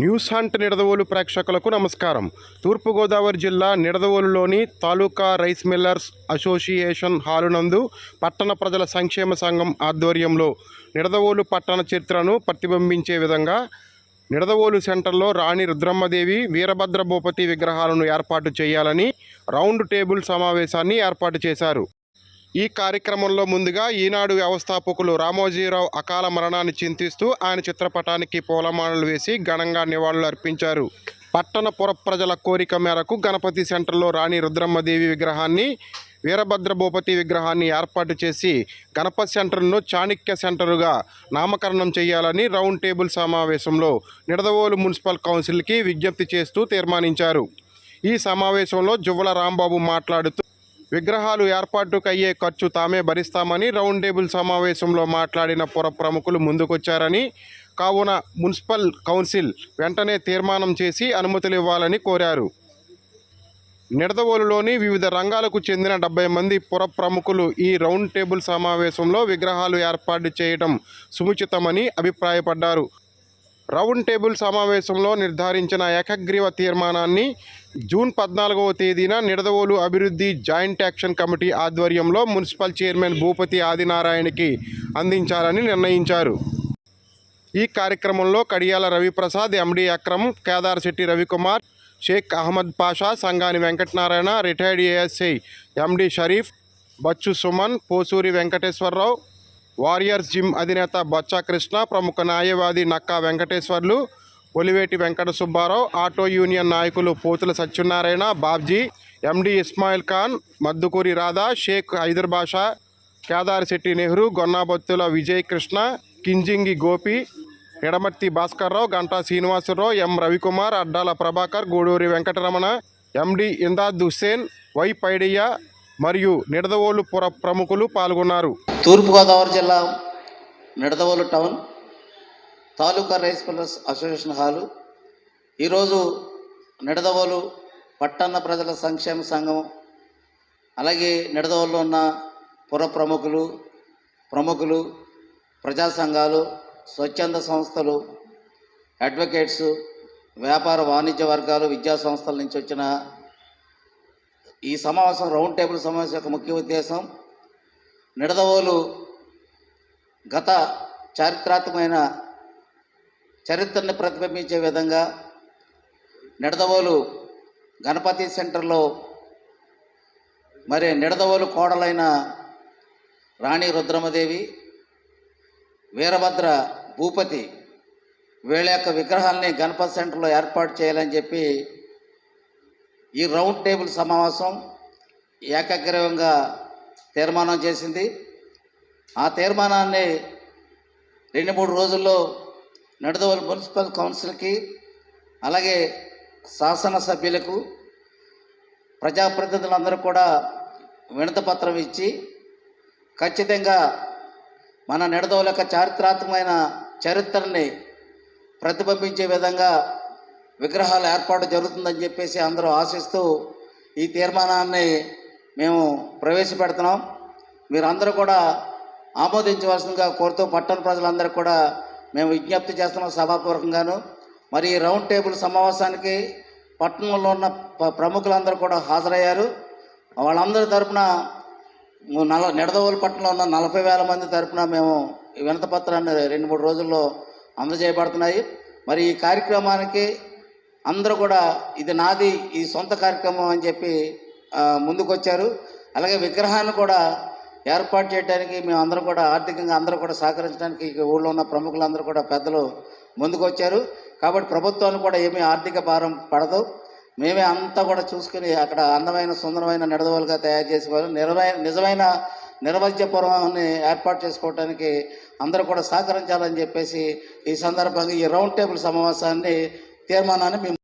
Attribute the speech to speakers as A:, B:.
A: News hunt Nidadavolu ప్రేక్షకులకు నమస్కారం. తూర్పుగోదావరి జిల్లా నిడదవోలులోని తాలూకా రైస్ మిల్లర్స్ అసోసియేషన్ హాలునందు పట్టణ ప్రజల సంక్షేమ సంఘం ఆధ్వర్యంలో నిడదవోలు పట్టణ చరిత్రను ప్రతిబింబించే విధంగా నిడదవోలు సెంటర్లో రాణి రుద్రమ్మదేవి వీరభద్ర భూపతి విగ్రహాలను ఏర్పాటు చేయాలని రౌండ్ టేబుల్ సమావేశాన్ని ఏర్పాటు చేశారు. ఈ కార్యక్రమంలో ముందుగా ఈనాడు వ్యవస్థాపకులు రామోజీరావు అకాల మరణాన్ని చింతిస్తూ ఆయన చిత్రపటానికి పూలమాలలు వేసి ఘనంగా నివాళులు అర్పించారు. పట్టణ పుర ప్రజల కోరిక మేరకు గణపతి సెంటర్లో రాణి రుద్రమ్మదేవి విగ్రహాన్ని వీరభద్ర భూపతి విగ్రహాన్ని ఏర్పాటు చేసి గణపతి సెంటర్ను చాణక్య సెంటరుగా నామకరణం చేయాలని రౌండ్ టేబుల్ సమావేశంలో నిడదవోలు మున్సిపల్ కౌన్సిల్కి విజ్ఞప్తి చేస్తూ తీర్మానించారు. ఈ సమావేశంలో జువ్వల రాంబాబు మాట్లాడుతూ విగ్రహాలు ఏర్పాటుకు అయ్యే ఖర్చు తామే భరిస్తామని రౌండ్ టేబుల్ సమావేశంలో మాట్లాడిన పుర ప్రముఖులు ముందుకొచ్చారని కావున మున్సిపల్ కౌన్సిల్ వెంటనే తీర్మానం చేసి అనుమతులు ఇవ్వాలని కోరారు. నిడదవోలులోని వివిధ రంగాలకు చెందిన డెబ్బై మంది పుర ప్రముఖులు ఈ రౌండ్ టేబుల్ సమావేశంలో విగ్రహాలు ఏర్పాటు చేయడం సుముచితమని అభిప్రాయపడ్డారు. రౌండ్ టేబుల్ సమావేశంలో నిర్ధారించిన ఏకగ్రీవ తీర్మానాన్ని జూన్ పద్నాలుగవ తేదీన నిడదవోలు అభివృద్ధి జాయింట్ యాక్షన్ కమిటీ ఆధ్వర్యంలో మున్సిపల్ చైర్మన్ భూపతి ఆదినారాయణకి అందించాలని నిర్ణయించారు. ఈ కార్యక్రమంలో Kadiyala Raviprasad MD Akram Kedarshetti Ravikumar Sheikh Ahmed Pasha Sangani Venkatanarayana retired ASI MD Sharif Bachchu Suman Posuri Venkateswararao warriors gym అధినేత బొత్స కృష్ణ ప్రముఖ న్యాయవాది నక్కా వెంకటేశ్వర్లు ఒలివేటి వెంకట సుబ్బారావు ఆటో యూనియన్ నాయకులు Pothula Satyanarayana Babji MD Ismail Khan Maddukuri Radha Sheikh Haiderbasha Kedar Shetty Nehru Gonnabattula Vijay Krishna Kinjingi Gopi Edamarthi Bhaskarrao Ganta Srinivasarao M Ravikumar Addala Prabhakar Guduri Venkataramana MD Imdad Hussain Y Paidiah మరియు నిడదవోలు పుర ప్రముఖులు పాల్గొన్నారు.
B: తూర్పుగోదావరి జిల్లా Nidadavolu town తాలూకా rice millers association hall. ఈరోజు నిడదవోలు పట్టణ ప్రజల సంక్షేమ సంఘం అలాగే నిడదవోలులో ఉన్న పుర ప్రముఖులు ప్రముఖులు ప్రజా సంఘాలు స్వచ్ఛంద సంస్థలు అడ్వకేట్స్ వ్యాపార వాణిజ్య వర్గాలు విద్యా సంస్థల నుంచి వచ్చిన ఈ సమావేశం రౌండ్ టేబుల్ సమావేశం యొక్క ముఖ్య ఉద్దేశం నిడదవోలు గత చారిత్రాత్మకమైన చరిత్రని ప్రతిబింబించే విధంగా నిడదవోలు గణపతి సెంటర్లో మరి నిడదవోలు కోడలైన రాణి రుద్రమదేవి వీరభద్ర భూపతి వీళ్ళ యొక్క విగ్రహాల్ని గణపతి సెంటర్లో ఏర్పాటు చేయాలని చెప్పి ఈ రౌండ్ టేబుల్ సమావేశం ఏకగ్రీవంగా తీర్మానం చేసింది. ఆ తీర్మానాన్ని రెండు మూడు రోజుల్లో నడదవోలు మున్సిపల్ కౌన్సిల్కి అలాగే శాసనసభ్యులకు ప్రజాప్రతినిధులందరూ కూడా వినతపత్రం ఇచ్చి ఖచ్చితంగా మన నిడదవోలు యొక్క చారిత్రాత్మకమైన చరిత్రని ప్రతిబింబించే విధంగా విగ్రహాలు ఏర్పాటు జరుగుతుందని చెప్పేసి అందరూ ఆశిస్తూ ఈ తీర్మానాన్ని మేము ప్రవేశపెడుతున్నాం. మీరందరూ కూడా ఆమోదించవలసిందిగా కోరుతూ పట్టణ ప్రజలందరూ కూడా మేము విజ్ఞప్తి చేస్తున్నాం సభాపూర్వకంగాను. మరి ఈ రౌండ్ టేబుల్ సమావేశానికి పట్టణంలో ఉన్న ప్రముఖులందరూ కూడా హాజరయ్యారు. వాళ్ళందరి తరపున నల నిడదవోలు పట్టణంలో ఉన్న నలభై వేల మంది తరపున మేము వినతపత్రాన్ని రెండు మూడు రోజుల్లో అందజేయబడుతున్నాయి. మరి ఈ కార్యక్రమానికి అందరూ కూడా ఇది నాది ఈ సొంత కార్యక్రమం అని చెప్పి ముందుకొచ్చారు. అలాగే విగ్రహాన్ని కూడా ఏర్పాటు చేయడానికి మేము అందరూ కూడా ఆర్థికంగా అందరూ కూడా సహకరించడానికి ఊళ్ళో ఉన్న ప్రముఖులందరూ కూడా పెద్దలు ముందుకొచ్చారు. కాబట్టి ప్రభుత్వానికి కూడా ఏమీ ఆర్థిక భారం పడదు. మేమే అంతా కూడా చూసుకుని అక్కడ అందమైన సుందరమైన నిడదవలుగా తయారు చేసేవారు నిజమైన నిజమైన నిర్వజ్యపురాన్ని ఏర్పాటు చేసుకోవడానికి అందరూ కూడా సహకరించాలని చెప్పేసి ఈ సందర్భంగా ఈ రౌండ్ టేబుల్ సమావేశాన్ని తీర్మానాన్ని మేము